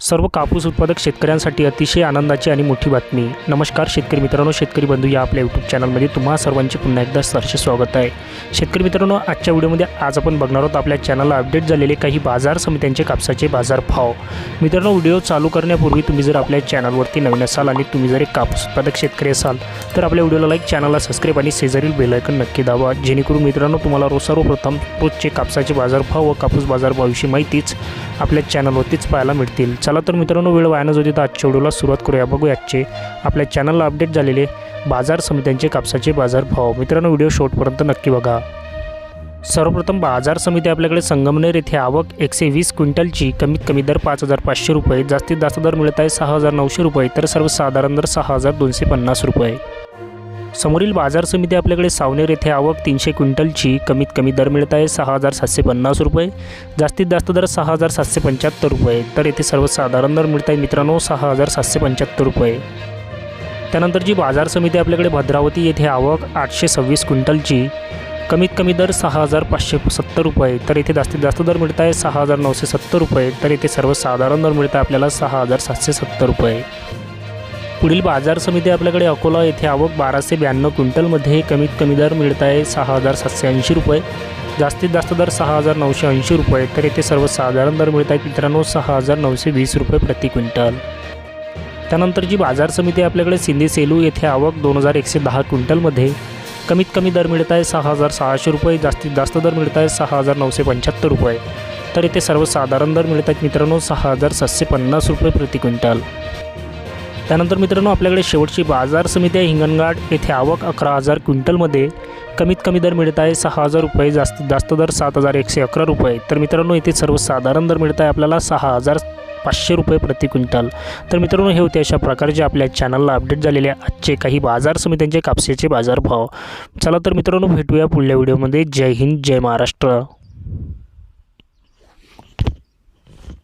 सर्व कापूस उत्पादक शेतकऱ्यांसाठी अतिशय आनंदाची आणि मोठी बातमी. नमस्कार शेतकरी मित्रांनो शेतकरी बंधू या आपल्या यूट्यूब चॅनलमध्ये तुम्हा सर्वांचे पुन्हा एकदा सरसे स्वागत आहे. शेतकरी मित्रांनो आजच्या व्हिडिओमध्ये आज आपण बघणार आहोत आपल्या चॅनलला अपडेट झालेले काही बाजार समित्यांचे कापसाचे बाजार भाव मित्रांनो व्हिडिओ चालू करण्यापूर्वी तुम्ही जर आपल्या चॅनलवरती नवीन असाल आणि तुम्ही जर एक कापूस उत्पादक शेतकरी असाल तर आपल्या व्हिडिओला लाईक चॅनलला सबस्क्राईब आणि शेजारील बेलायकन नक्की दावा जेणेकरून मित्रांनो तुम्हाला रोज सर्वप्रथम रोजचे कापसाचे बाजारभाव व कापूस बाजारभावाविषयी माहितीच आपल्या चॅनलवरतीच पाहायला मिळतील. चला तर मित्रांनो वेळ वाया होती तर आजच्या व्हिडिओला सुरुवात करूया. बघूया आजचे आपल्या चॅनलला अपडेट झालेले बाजार समित्यांचे कापसाचे बाजार भाव मित्रांनो व्हिडिओ शॉर्टपर्यंत नक्की बघा. सर्वप्रथम बाजार समिती आपल्याकडे संगमनेर येथे आवक एकशे वीस क्विंटलची कमीत कमी दर पाच हजार पाचशे रुपये जास्तीत जास्त दर मिळत आहे सहा हजार नऊशे रुपये तर सर्वसाधारण दर सहा हजार दोनशे पन्नास रुपये. समोरील बाजार समिती आपल्याकडे सावनेर येथे आवक तीनशे क्विंटलची कमीत कमी दर मिळत आहे सहा हजार सातशे पन्नास रुपये. जास्तीत जास्त दर सहा हजार सातशे पंच्याहत्तर रुपये. तर येथे सर्वसाधारण दर मिळत आहे मित्रांनो सहा हजार सातशे पंच्याहत्तर रुपये. त्यानंतर जी बाजार समिती आपल्याकडे भद्रावती येथे आवक आठशे सव्वीस क्विंटलची कमीत कमी दर सहा हजार पाचशे सत्तर रुपये. तर येथे जास्तीत जास्त दर मिळत आहे सहा हजार नऊशे सत्तर रुपये. तर येथे सर्वसाधारण दर मिळत आहे आपल्याला सहा हजार सातशे सत्तर रुपये. पुढील बाजार समिती आपल्याकडे अकोला येथे आवक बाराशे ब्याण्णव क्विंटलमध्ये कमीत कमी दर मिळत आहे सहा हजार सातशे ऐंशी रुपये. जास्तीत जास्त दर सहा हजार नऊशे ऐंशी रुपये तर येथे सर्वसाधारण दर मिळत आहेत मित्रांनो सहा हजार नऊशे वीस रुपये प्रति क्विंटल. त्यानंतर जी बाजार समिती आहे आपल्याकडे सिंधी सेलू येथे आवक दोन हजार एकशे दहा क्विंटलमध्ये कमीत कमी दर मिळत आहे सहा हजार सहाशे रुपये जास्तीत जास्त दर मिळत आहे सहा हजार नऊशे पंच्याहत्तर रुपये. तर येथे सर्वसाधारण दर मिळत आहेत मित्रांनो सहा हजार सातशे पन्नास रुपये प्रति क्विंटल. त्यानंतर मित्रांनो आपल्याकडे शेवटची बाजार समिती आहे हिंगणघाट. येथे आवक अकरा हजार क्विंटलमध्ये कमीत कमी दर मिळत आहे. सहा हजार रुपये जास्तीत जास्त दर सात हजार एकशे अकरा रुपये. तर मित्रांनो येथे सर्वसाधारण दर मिळत आहे आपल्याला सहा हजार पाचशे रुपये प्रति क्विंटल. तर मित्रांनो हे होते अशा प्रकारचे आपल्या चॅनलला अपडेट झालेले आजचे काही बाजार समित्यांचे कापसाचे बाजारभाव. चला तर मित्रांनो भेटूया पुढल्या व्हिडिओमध्ये जय हिंद जय महाराष्ट्र.